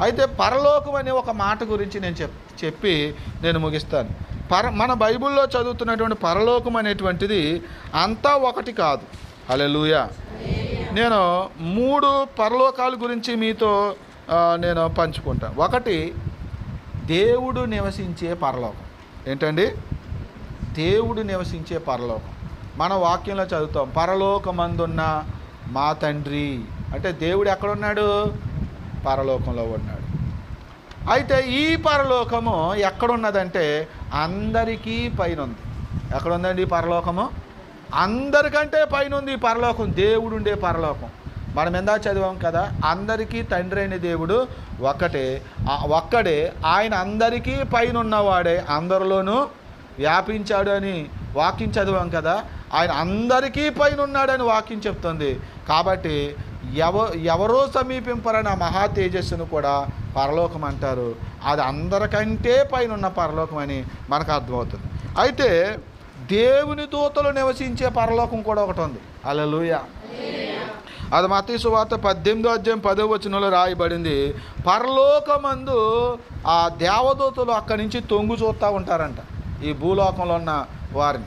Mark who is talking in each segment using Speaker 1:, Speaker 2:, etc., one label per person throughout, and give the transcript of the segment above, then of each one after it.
Speaker 1: అయితే పరలోకం అనే ఒక మాట గురించి నేను చెప్ చెప్పి నేను ముగిస్తాను. పర మన బైబిల్లో చదువుతున్నటువంటి పరలోకం అనేటువంటిది అంతా ఒకటి కాదు. హల్లెలూయా. నేను మూడు పరలోకాల గురించి మీతో నేను పంచుకుంటాను ఒకటి దేవుడు నివసించే పరలోకం. ఏంటండి? దేవుడు నివసించే పరలోకం. మన వాక్యంలో చదువుతాం పరలోకమందున్న మా తండ్రి. అంటే దేవుడు ఎక్కడున్నాడు? పరలోకంలో ఉన్నాడు. అయితే ఈ పరలోకము ఎక్కడున్నదంటే అందరికీ పైన ఉంది ఎక్కడుందండి ఈ పరలోకము? అందరికంటే పైన ఉంది ఈ పరలోకం. దేవుడు ఉండే పరలోకం. మనం ఎందా చదివాం కదా? అందరికీ తండ్రి అయిన దేవుడు ఒక్కటే. ఒక్కడే. ఆయన అందరికీ పైన ఉన్నవాడే అందరిలోనూ వ్యాపించాడు అని వాక్యం చదివాం కదా? ఆయన అందరికీ పైన ఉన్నాడని వాక్యం చెప్తుంది. కాబట్టి ఎవ ఎవరో సమీపింపరని ఆ మహా తేజస్సును కూడా పరలోకం అంటారు. అది అందరికంటే పైన ఉన్న పరలోకం అని మనకు అర్థమవుతుంది. అయితే దేవుని దూతలు నివసించే పరలోకం కూడా ఒకటి ఉంది. అలలుయ అది మతీసు సువార్త పద్దెనిమిదో అధ్యాయం పదో వచనంలో రాయబడింది. పరలోకమందు ఆ దేవదూతలు అక్కడి నుంచి తొంగు చూస్తూ ఉంటారంట ఈ భూలోకంలో ఉన్న వారిని.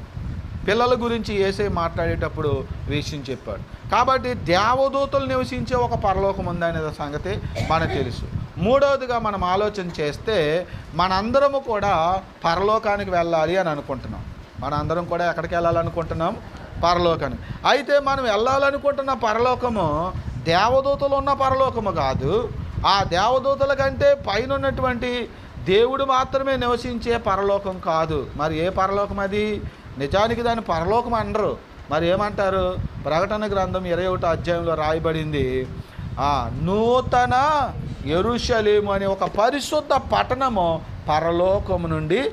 Speaker 1: పిల్లల గురించి ఏసై మాట్లాడేటప్పుడు విషయం చెప్పాడు. కాబట్టి దేవదూతలు నివసించే ఒక పరలోకం ఉందనే సంగతి మనకు తెలుసు. మూడవదిగా మనం ఆలోచన చేస్తే మనందరము కూడా పరలోకానికి వెళ్ళాలి అని అనుకుంటున్నాం. మనందరం కూడా ఎక్కడికి వెళ్ళాలనుకుంటున్నాం? పరలోకానికి. అయితే మనం వెళ్ళాలనుకుంటున్న పరలోకము దేవదూతలు ఉన్న పరలోకము కాదు. ఆ దేవదూతల కంటే పైన ఉన్నటువంటి దేవుడు మాత్రమే నివసించే పరలోకం కాదు. మరి ఏ పరలోకం అది? నిజానికి దాన్ని పరలోకం అనరు. మరి ఏమంటారు? ప్రకటన గ్రంథం ఇరవై ఒకటో అధ్యాయంలో రాయబడింది ఆ నూతన ఎరుషలేము అనే ఒక పరిశుద్ధ పట్టణము పరలోకము నుండి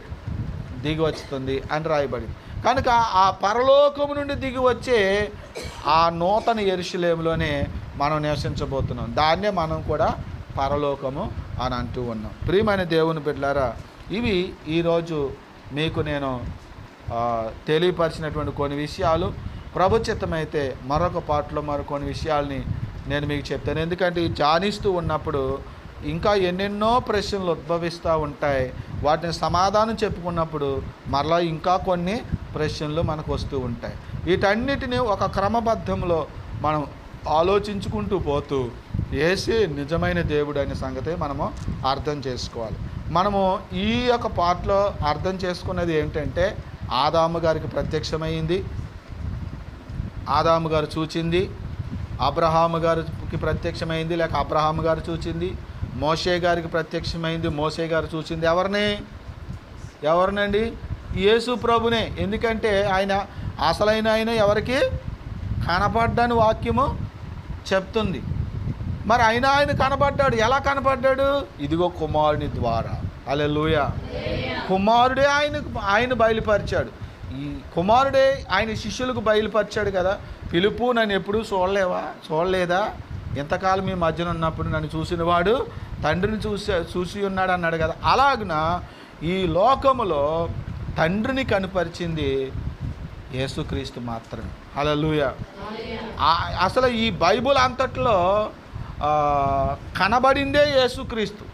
Speaker 1: దిగి వస్తుంది అని రాయబడింది. కనుక ఆ పరలోకము నుండి దిగి వచ్చే ఆ నూతన ఎరుషలేములోనే మనం నివసించబోతున్నాం. దాన్నే మనం కూడా పరలోకము అని అంటూ ఉన్నాం. ప్రియమైన దేవుని బిడ్డలారా ఇవి ఈరోజు మీకు నేను తెలియపరిచినటువంటి కొన్ని విషయాలు. ప్రభుచిత్తమైతే మరొక పాటలో మరి కొన్ని విషయాల్ని నేను మీకు చెప్తాను. ఎందుకంటే ఈ ధ్యానిస్తూ ఉన్నప్పుడు ఇంకా ఎన్నెన్నో ప్రశ్నలు ఉద్భవిస్తూ ఉంటాయి. వాటిని సమాధానం చెప్పుకున్నప్పుడు మరలా ఇంకా కొన్ని ప్రశ్నలు మనకు వస్తూ ఉంటాయి. వీటన్నిటిని ఒక క్రమబద్ధంలో మనం ఆలోచించుకుంటూ పోతూ ఏసే నిజమైన దేవుడు అనే సంగతి మనము అర్థం చేసుకోవాలి. మనము ఈ యొక్క పాటలో అర్థం చేసుకున్నది ఏంటంటే ఆదాము గారికి ప్రత్యక్షమైంది. ఆదాము గారు చూచింది. అబ్రహాము గారికి ప్రత్యక్షమైంది లేక అబ్రహాము గారు చూచింది. మోషే గారికి ప్రత్యక్షమైంది మోసే గారు చూసింది ఎవరిని? ఎవరినండి? యేసు ప్రభునే. ఎందుకంటే ఆయన అసలైన ఆయన ఎవరికి? కనపడ్డని వాక్యము చెప్తుంది. మరి అయినా ఆయన కనపడ్డాడు ఎలా కనపడ్డాడు ఇదిగో కుమారుని ద్వారా. అలెలుయ కుమారుడే ఆయనకు ఆయన బయలుపరిచాడు. ఈ కుమారుడే ఆయన శిష్యులకు బయలుపరిచాడు కదా. పిలుపు నన్ను ఎప్పుడూ చూడలేవా? చూడలేదా? ఇంతకాలం మీ మధ్యన ఉన్నప్పుడు నన్ను చూసినవాడు? తండ్రిని చూసి చూసి ఉన్నాడు అన్నాడు కదా. అలాగున ఈ లోకములో తండ్రిని కనుపరిచింది యేసుక్రీస్తు మాత్రమే. హల్లెలూయా. అసలు ఈ బైబుల్ అంతట్లో కనబడిందే యేసుక్రీస్తు.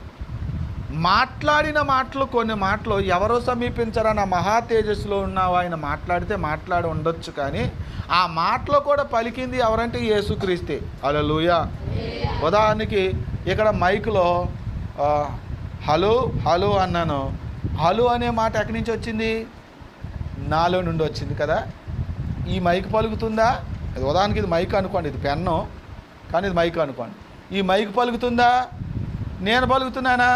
Speaker 1: మాట్లాడిన మాటలు కొన్ని మాటలు ఎవరో సమీపించరన్న మహా తేజస్సులో ఉన్న ఆయన మాట్లాడితే మాట్లాడి ఉండొచ్చు కానీ ఆ మాటలో కూడా పలికింది ఎవరంటే యేసుక్రీస్తే. లూయ ఉదాహరణకి ఇక్కడ మైక్లో హలో హలో అన్నాను. హలో అనే మాట ఎక్కడి నుంచి వచ్చింది? నాలో నుండి వచ్చింది కదా? ఈ మైక్ పలుకుతుందా? ఇది ఉదాహరణకి ఇది మైక్ అనుకోండి ఇది పెన్ను. కానీ ఇది మైక్ అనుకోండి. ఈ మైక్ పలుకుతుందా? నేను పలుకుతున్నానా?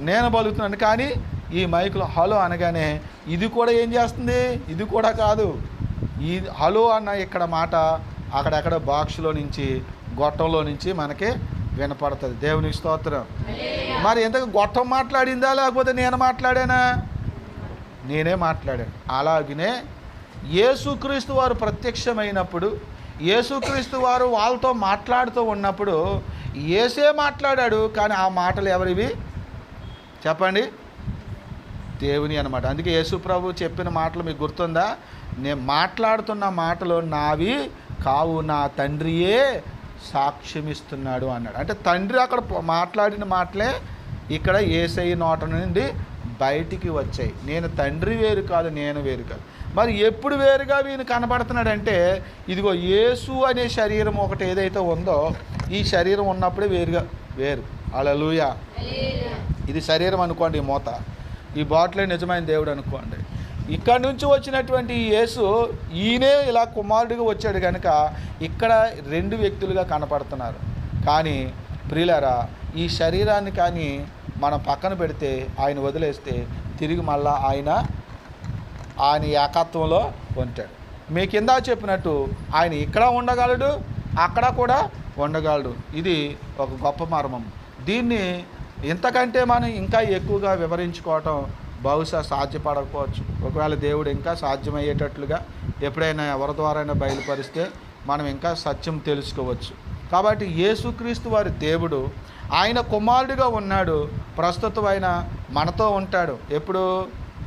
Speaker 1: నేను పలుకుతున్నాను కానీ ఈ మైక్లో హలో అనగానే ఇది కూడా ఏం చేస్తుంది? ఇది కూడా కాదు. ఈ హలో అన్న ఇక్కడ మాట అక్కడెక్కడ బాక్స్లో నుంచి గొట్టంలో నుంచి మనకి వినపడుతుంది. దేవునికి స్తోత్రం. మరి ఎందుకు గొట్టం మాట్లాడిందా? లేకపోతే నేను మాట్లాడానా? నేనే మాట్లాడాను. అలాగనే యేసుక్రీస్తు వారు ప్రత్యక్షమైనప్పుడు యేసుక్రీస్తు వారు వాళ్ళతో మాట్లాడుతూ ఉన్నప్పుడు ఏసే మాట్లాడాడు. కానీ ఆ మాటలు ఎవరివి? చెప్పండి. దేవుని అనమాట అందుకే యేసు ప్రభు చెప్పిన మాటలు మీకు గుర్తుందా? నేను మాట్లాడుతున్న మాటలు నావి కావు నా తండ్రియే సాక్ష్యమిస్తున్నాడు అన్నాడు. అంటే తండ్రి అక్కడ మాట్లాడిన మాటలే ఇక్కడ ఏసై నోట నుండి బయటికి వచ్చాయి. నేను తండ్రి వేరు కాదు నేను వేరు కాదు. మరి ఎప్పుడు వేరుగా వీని కనబడుతున్నాడంటే ఇదిగో యేసు అనే శరీరం ఒకటి ఏదైతే ఉందో ఈ శరీరం ఉన్నప్పుడే వేరుగా వేరు. అలలుయా ఇది శరీరం అనుకోండి ఈ మూత. ఈ బాటిలే నిజమైన దేవుడు అనుకోండి. ఇక్కడ నుంచి వచ్చినటువంటి యేసు ఈయనే ఇలా కుమారుడిగా వచ్చాడు కనుక ఇక్కడ రెండు వ్యక్తులుగా కనపడుతున్నారు. కానీ ప్రియులారా ఈ శరీరాన్ని కానీ మనం పక్కన పెడితే ఆయన వదిలేస్తే తిరిగి మళ్ళా ఆయన ఆయన ఏకత్వంలో ఉంటాడు. మీ కింద చెప్పినట్టు ఆయన ఇక్కడ ఉండగలడు అక్కడ కూడా ఉండగలడు. ఇది ఒక గొప్ప మర్మం. దీన్ని ఇంతకంటే మనం ఇంకా ఎక్కువగా వివరించుకోవటం బహుశా సాధ్యపడకపోవచ్చు. ఒకవేళ దేవుడు ఇంకా సాధ్యమయ్యేటట్లుగా ఎప్పుడైనా ఎవరి ద్వారైనా బయలుపరిస్తే మనం ఇంకా సత్యం తెలుసుకోవచ్చు. కాబట్టి యేసుక్రీస్తు వారి దేవుడు ఆయన కుమారుడిగా ఉన్నాడు ప్రస్తుతం ఆయన మనతో ఉంటాడు. ఎప్పుడు?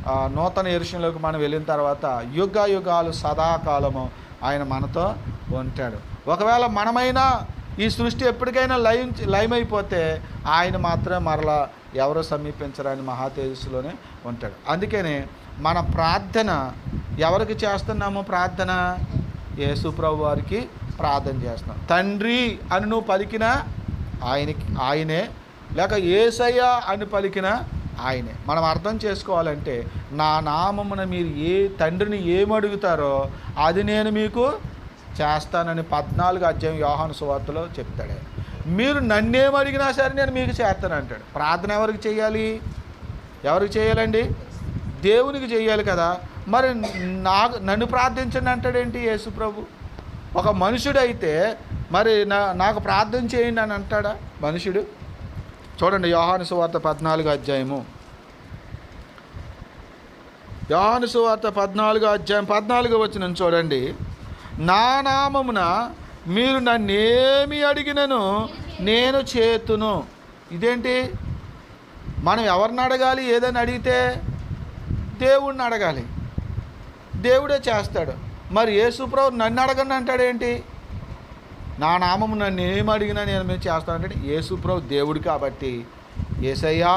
Speaker 1: నూతన ఎరుషంలోకి మనం వెళ్ళిన తర్వాత యుగ యుగాలు సదాకాలము ఆయన మనతో ఉంటాడు. ఒకవేళ మనమైనా ఈ సృష్టి ఎప్పటికైనా లయం లయమైపోతే ఆయన మాత్రమే మరలా ఎవరు సమీపించరాని మహా తేజస్సులోనే ఉంటాడు. అందుకనే మన ప్రార్థన ఎవరికి చేస్తున్నాము ప్రార్థన? యేసుప్రభు వారికి ప్రార్థన చేస్తున్నాం. తండ్రి అని నువ్వు పలికినా ఆయనకి ఆయనే. లేక ఏసయ్య అని పలికిన ఆయనే. మనం అర్థం చేసుకోవాలంటే నా నామమున మీరు ఏ తండ్రిని ఏమడుగుతారో అది నేను మీకు చేస్తానని పద్నాలుగు అధ్యాయం యోహాను సువార్తలో చెప్తాడు. మీరు నన్నేమడిగినా సరే నేను మీకు చేస్తాను అంటాడు. ప్రార్థన ఎవరికి చేయాలి? ఎవరికి చేయాలండి? దేవునికి చేయాలి కదా. మరి నాకు నన్ను ప్రార్థించండి అంటాడేంటి యేసు ప్రభు? ఒక మనుషుడు అయితే మరి నా నాకు ప్రార్థన చేయండి అని అంటాడా మనుషుడు? చూడండి యోహాను సువార్త పద్నాలుగు అధ్యాయము. యోహాను సువార్త పద్నాలుగు అధ్యాయం పద్నాలుగు వచ్చిన చూడండి. నా నామమున మీరు నన్నేమి అడిగినను నేను చేతును. ఇదేంటి? మనం ఎవరిని అడగాలి? ఏదని అడిగితే దేవుణ్ణి అడగాలి. దేవుడే చేస్తాడు. మరి యేసుప్రభు నన్ను అడగండి అంటాడేంటి నా నామము నన్ను ఏమి అడిగినా నేను మీరు చేస్తానంటే యేసుప్రభు దేవుడు కాబట్టి ఏసయ్యా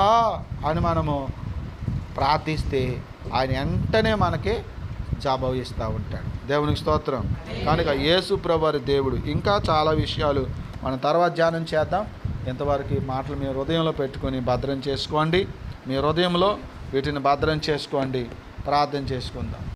Speaker 1: అని మనము ప్రార్థిస్తే ఆయన వెంటనే మనకి జవాబు ఇస్తూ ఉంటాడు. దేవునికి స్తోత్రం. కనుక యేసు ప్రభువారి దేవుడు. ఇంకా చాలా విషయాలు మనం తర్వాత ధ్యానం చేద్దాం. ఇంతవరకు మాటలు మీ హృదయంలో పెట్టుకొని భద్రం చేసుకోండి. మీ హృదయంలో వీటిని భద్రం చేసుకోండి. ప్రార్థన చేసుకుందాం.